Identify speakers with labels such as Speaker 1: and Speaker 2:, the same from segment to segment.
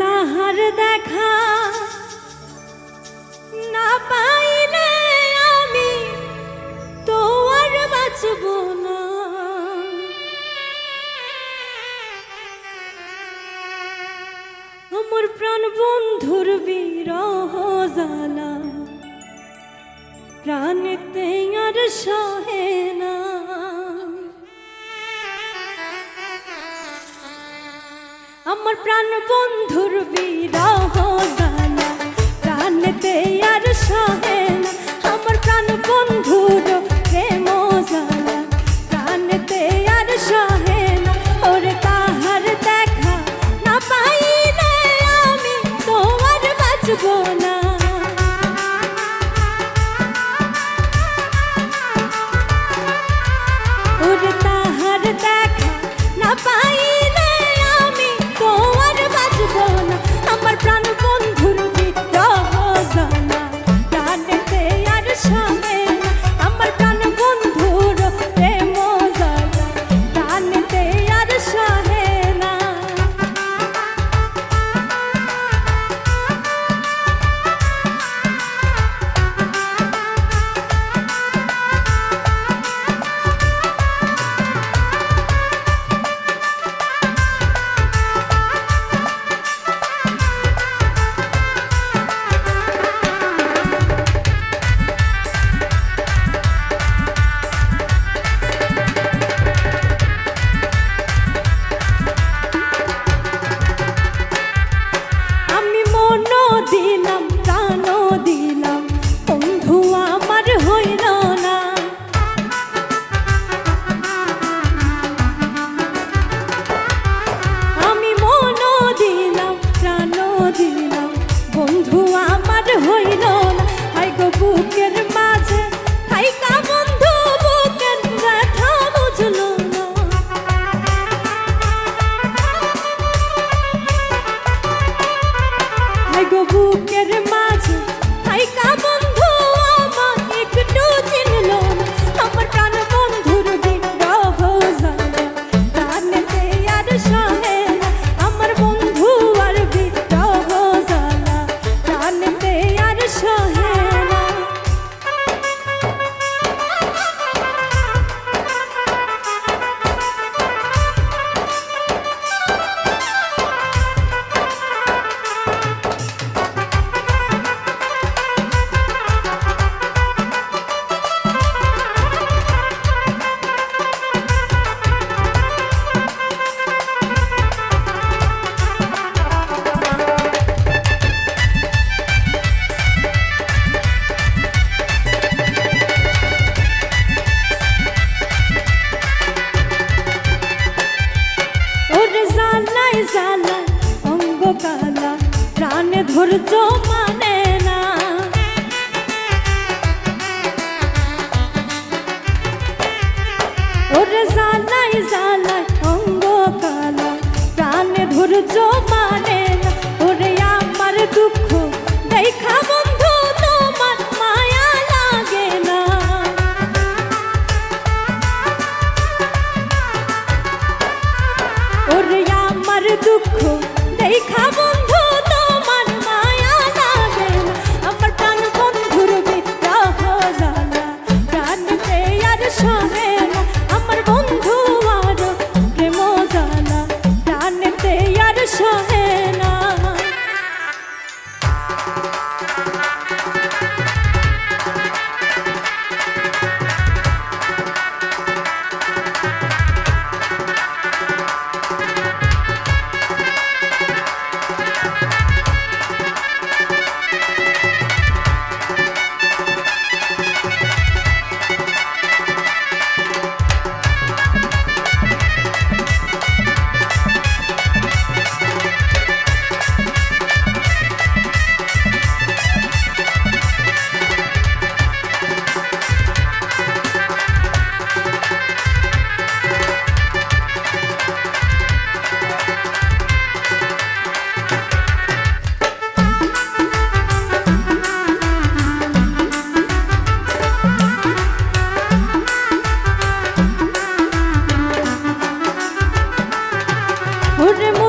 Speaker 1: তাহার দেখা না পাইলে আমি তো আর বাঁচব না। আমার প্রাণ বন্ধুর বিরহ জ্বালা, প্রাণেতে আর সহে না। আমার প্রাণ বন্ধুর বিরহ জানা। প্রাণেতে আর সহে আমার প্রাণ বন্ধুর মদিনা ধৈর্য মানে না। ওরে জালাই জালাই, অঙ্গ কালা প্রাণে ধৈর্য মানে না। ওরে আমার দুঃখ, দেখা বন্ধু, তোমার মায়া লাগে না। ওরে আমার দুঃখ, দেখা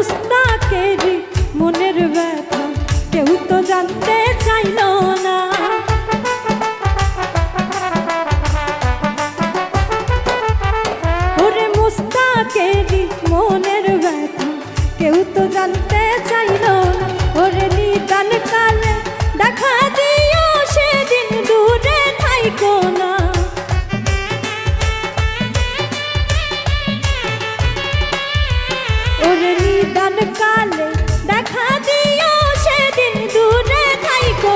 Speaker 1: মুস্তাকেরি মনের ব্যথা, কেউ তো জানতে চাইল না। ওরে মুস্তাকেরি মনের ব্যথা, কেউ তো জানতে চাইল নিদান কালে দেখা দিও সেদিন দূরে থাইকো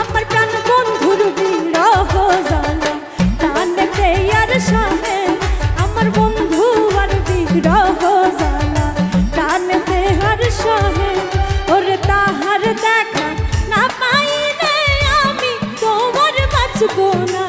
Speaker 1: আমার প্রাণ বন্ধুর বিরহ জানা প্রাণকে আর সাহে আমার বন্ধু আর বিরহ জানা প্রাণকে আর সাহে ওর তাহার দেখা না পাইলে আমি তোমার বাঁচবো না।